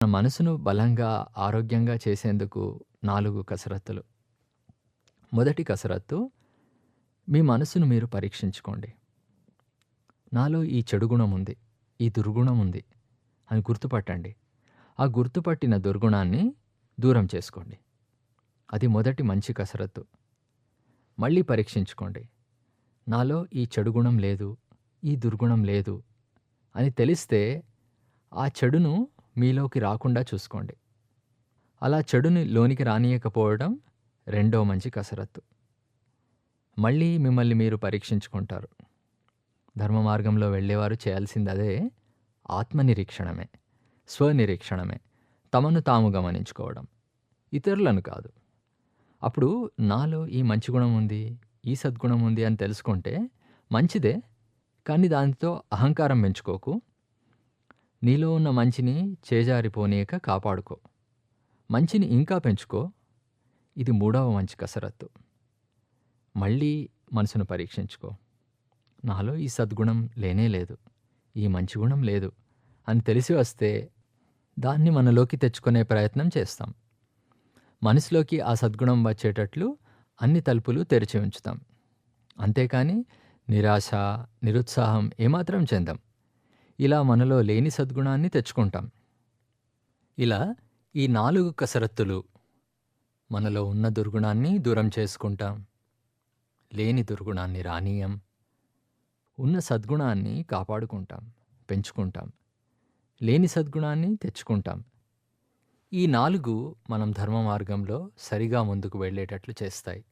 మన మనసును బలంగా, ఆరోగ్యంగా చేసేందుకు నాలుగు కసరత్తులు. మొదటి కసరత్తు మీ మనసును మీరు పరీక్షించుకోండి. నాలో ఈ చెడు గుణం ఉంది. ఈ దుర్గుణం ఉంది అని గుర్తుపట్టండి. ఆ గుర్తుపట్టిన దుర్గుణాన్ని దూరం చేసుకోండి. అది మొదటి మంచి కసరత్తు. మళ్ళీ పరీక్షించుకోండి. నాలో ఈ చెడు గుణం లేదు. ఈ దుర్గుణం లేదు అని తెలిస్తే ఆ చెడును మీలోకి రాకుండా చూసుకోండి. అలా చెడుని లోనికి రానియకపోవడం రెండో మంచి కసరత్తు. మళ్ళీ మిమ్మల్ని మీరు పరీక్షించుకుంటారు. ధర్మ మార్గంలో వెళ్ళేవారు అదే ఆత్మనిరీక్షణమే. స్వనిరీక్షణమే. తమను తాము గమనించుకోవడం. ఇతరులను కాదు. అప్పుడు నాలో ఈ మంచి గుణం ఉంది. ఈ సద్గుణం ఉంది అని తెలుసుకుంటే మంచిదే. కానీ దానితో అహంకారం పెంచుకోకు. నీలో ఉన్న మంచిని చేజారిపోనీయక కాపాడుకో. మంచిని ఇంకా పెంచుకో. ఇది మూడవ మంచి కసరత్తు. మళ్ళీ మనసును పరీక్షించుకో. నాలో ఈ సద్గుణం లేనే లేదు. ఈ మంచి గుణం లేదు అని తెలిసి వస్తే దాన్ని మనలోకి తెచ్చుకునే ప్రయత్నం చేస్తాం. మనసులోకి ఆ సద్గుణం వచ్చేటట్లు అన్ని తలుపులు తెరిచి ఉంచుతాం. అంతేకాని నిరాశ, నిరుత్సాహం ఏమాత్రం చెందాం ఇలా మనలో లేని సద్గుణాన్ని తెచ్చుకుంటాం. ఇలా ఈ నాలుగు కసరత్తులు మనలో ఉన్న దుర్గుణాన్ని దూరం చేసుకుంటాం. లేని దుర్గుణాన్ని రానీయం. ఉన్న సద్గుణాన్ని కాపాడుకుంటాం. పెంచుకుంటాం. లేని సద్గుణాన్ని తెచ్చుకుంటాం. ఈ నాలుగు మనం ధర్మ మార్గంలో సరిగా ముందుకు వెళ్ళేటట్లు చేస్తాయి.